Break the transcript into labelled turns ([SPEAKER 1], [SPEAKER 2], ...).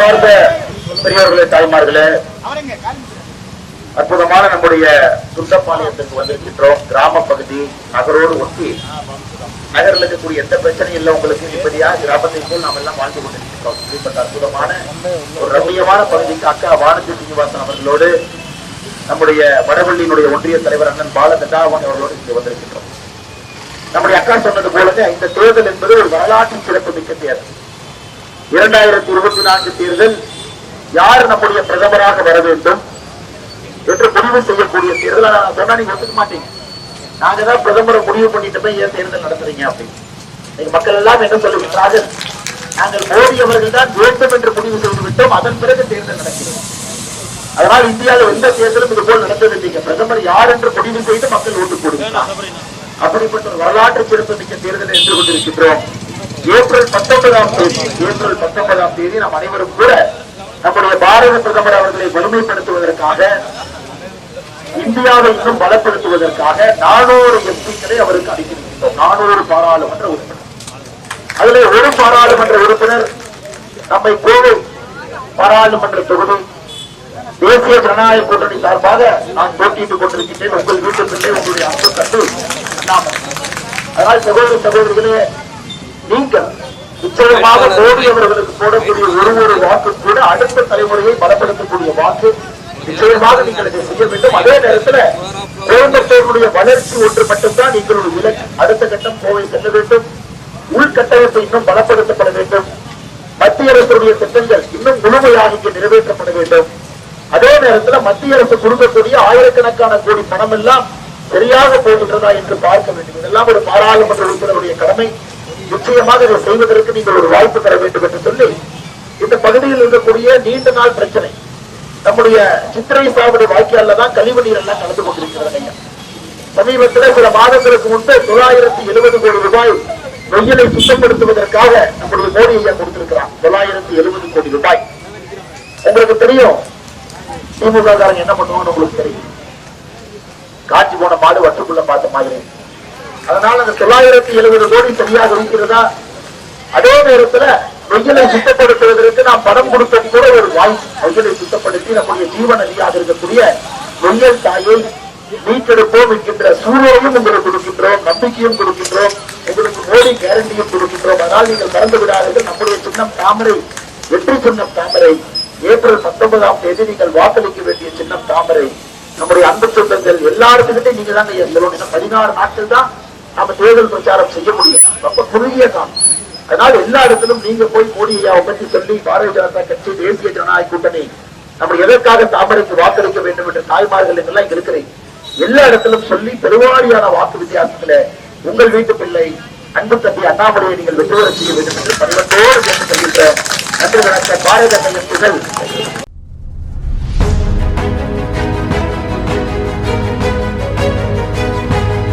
[SPEAKER 1] சார்ந்த பெரியவர்களே தாய்மார்களே அற்புதமான நம்முடைய சுந்தப்பாளையத்துக்கு வந்திருக்கின்றோம். கிராம பகுதி நகரோடு ஒட்டி நகரில் இருக்கக்கூடிய எந்த பிரச்சனையும் இல்லை உங்களுக்கு. நிம்மதியா கிராமத்தை போல் நாம் எல்லாம் வாழ்ந்து கொண்டிருக்கிறோம் இப்படிப்பட்ட அற்புதமான ஒரு ரம்மியமான பகுதிக்கு அக்கா வானதி சீனிவாசன் அவர்களோடு நம்முடைய வடவள்ளியினுடைய ஒன்றிய தலைவர் அண்ணன் பாலகண்டாவன் அவர்களோடு இங்கு வந்திருக்கின்றோம். நம்முடைய அக்கா சொன்னது போலவே இந்த தேர்தல் என்பது ஒரு வரலாற்று சிறப்பு மிக்க தேர்தல். இரண்டாயிரத்தி இருபத்தி நான்கு தேர்தல் யார் நம்முடைய பிரதமராக வர வேண்டும் என்று முடிவு செய்யக்கூடிய தேர்தலை? நான் சொன்னா நீங்க ஒத்துக்க மாட்டீங்க. நாங்க தான் பிரதமரை முடிவு பண்ணிட்டு போய் ஏன் தேர்தல் நடத்துறீங்க அப்படின்னு. நீங்க மக்கள் எல்லாம் என்ன சொல்லுகிறார்கள்? நாங்கள் மோடி அவர்கள் தான் வேண்டும் என்று முடிவு செய்து விட்டோம் அதன் பிறகு தேர்தல் நடக்கிறது. அதனால் இந்தியாவில் எந்த தேர்தலும் இது போல் நடந்ததில்லைங்க பிரதமர் யார் என்று முடிவு செய்து மக்கள் ஓட்டு போடுகிறார் அப்படிப்பட்ட ஒரு வரலாற்று சிறப்பு மிக்க தேர்தலை என்று கொண்டிருக்கின்றோம். பத்தொன்பதாம் தேதி ஏப்ரல் பத்தொன்பதாம் தேதி நாம் அனைவரும் கூட நம்முடைய பாரத பிரதமர் அவர்களை வலிமைப்படுத்துவதற்காக இந்தியாவை இன்னும் பலப்படுத்துவதற்காக நானூறு எம்பிக்களை அவருக்கு அளித்திருக்கின்றோம் நானூறு பாராளுமன்ற உறுப்பினர். அதிலே ஒரு பாராளுமன்ற உறுப்பினர் நம்மை கோவை பாராளுமன்ற தொகுதி தேசிய ஜனநாயக கூட்டணி சார்பாக நான் போட்டியிட்டுக் கொண்டிருக்கின்றேன். உங்கள் வீட்டுக்குள்ளே உங்களுடைய அன்பு கண்டு நாம் அதனால் சகோதர சகோதரிகளே நீங்கள் நிச்சயமாக மோடி அவர்களுக்கு போடக்கூடிய ஒரு ஒரு வாக்கு கூட அடுத்த தலைமுறையை பலப்படுத்தக்கூடிய வாக்கு நிச்சயமாக நீங்கள் இதை செய்ய வேண்டும். அதே நேரத்தில் கோயம்புத்தூருடைய வளர்ச்சி ஒன்று மட்டும்தான் நீங்களுடைய இலக்கு. அடுத்த கட்டம் கோவை செல்ல வேண்டும். உள்கட்டமைப்பு இன்னும் பலப்படுத்தப்பட வேண்டும். மத்திய அரசுடைய திட்டங்கள் இன்னும் முழுமையாக இங்கே நிறைவேற்றப்பட வேண்டும். அதே நேரத்தில் மத்திய அரசு கொடுக்கக்கூடிய ஆயிரக்கணக்கான கோடி பணம் எல்லாம் சரியாக போகின்றதா என்று பார்க்க வேண்டும். இதெல்லாம் ஒரு பாராளுமன்ற உறுப்பினருடைய கடமை. நிச்சயமாக இதை செய்வதற்கு நீங்கள் ஒரு வாய்ப்பு தர வேண்டும் என்று சொல்லி இந்த பகுதியில் இருக்கக்கூடிய நீண்ட நாள் பிரச்சனை நம்முடைய சித்திரை சாவடி வாய்க்கால தான் கழிவு நீர் எல்லாம் கலந்து கொண்டிருக்கிறது சமீபத்தில் சில மாதங்களுக்கு முன்பு தொள்ளாயிரத்தி எழுபது கோடி ரூபாய் வெயிலை சுத்தப்படுத்துவதற்காக நம்முடைய மோடி ஐயா கொடுத்திருக்கிறார். தொள்ளாயிரத்தி எழுபது கோடி ரூபாய். உங்களுக்கு தெரியும் திமுக காரங்க என்ன பண்ணுவாங்கன்னு உங்களுக்கு தெரியும். காட்சி போன மாடு வற்றுக்குள்ள பார்த்த மாதிரி. அதனால அந்த தொள்ளாயிரத்தி எழுபது கோடி சரியாக இருக்கிறதா? அதே நேரத்துல வெயிலை சுத்தப்படுத்துவதற்கு நாம் பணம் கொடுத்தது கூட ஒரு வாய்ப்பு. வெயிலை சுத்தப்படுத்தி நம்முடைய ஜீவ அதிகாக இருக்கக்கூடிய வெயில் தாயை மீட்டெடுப்போம் என்கின்ற சூழலையும் உங்களுக்கு கொடுக்கின்றோம் நம்பிக்கையும் கொடுக்கின்றோம். உங்களுக்கு மோடி கேரண்டியும் கொடுக்கின்றோம். அதனால் நீங்கள் மறந்து விடாதீர்கள். நம்முடைய சின்னம் தாமரை வெற்றி சின்னம் தாமரை. ஏப்ரல் பத்தொன்பதாம் தேதி நீங்கள் வாக்களிக்க வேண்டிய சின்னம் தாமரை. நம்முடைய அன்பு சொந்தங்கள் எல்லாருக்கிட்டே நீங்க தாங்க எங்களுடைய பதினாறு நாட்கள் தான் நம்ம தேர்தல் பிரச்சாரம் செய்ய முடியும். ரொம்ப குறுகிய காலம். அதனால எல்லா இடத்திலும் நீங்க போய் மோடி ஐயாவை பற்றி சொல்லி பாரதிய ஜனதா கட்சி தேசிய ஜனநாயக கூட்டணி நம்ம எதற்காக தாமரைக்கு வாக்களிக்க வேண்டும் என்ற தாய்மார்கள் எல்லாம் இருக்கிறீங்க எல்லா இடத்திலும் சொல்லி பெருவாரியான வாக்கு வித்தியாசத்துல உங்கள் வீட்டு பிள்ளை அன்பு தம்பி அண்ணாமலையை நீங்கள் வெற்றி செய்ய வேண்டும் என்று பணிவட்டோடு கேட்டுக் கொள்கின்ற நன்றி வணக்கம். பாரத கட்சிகள்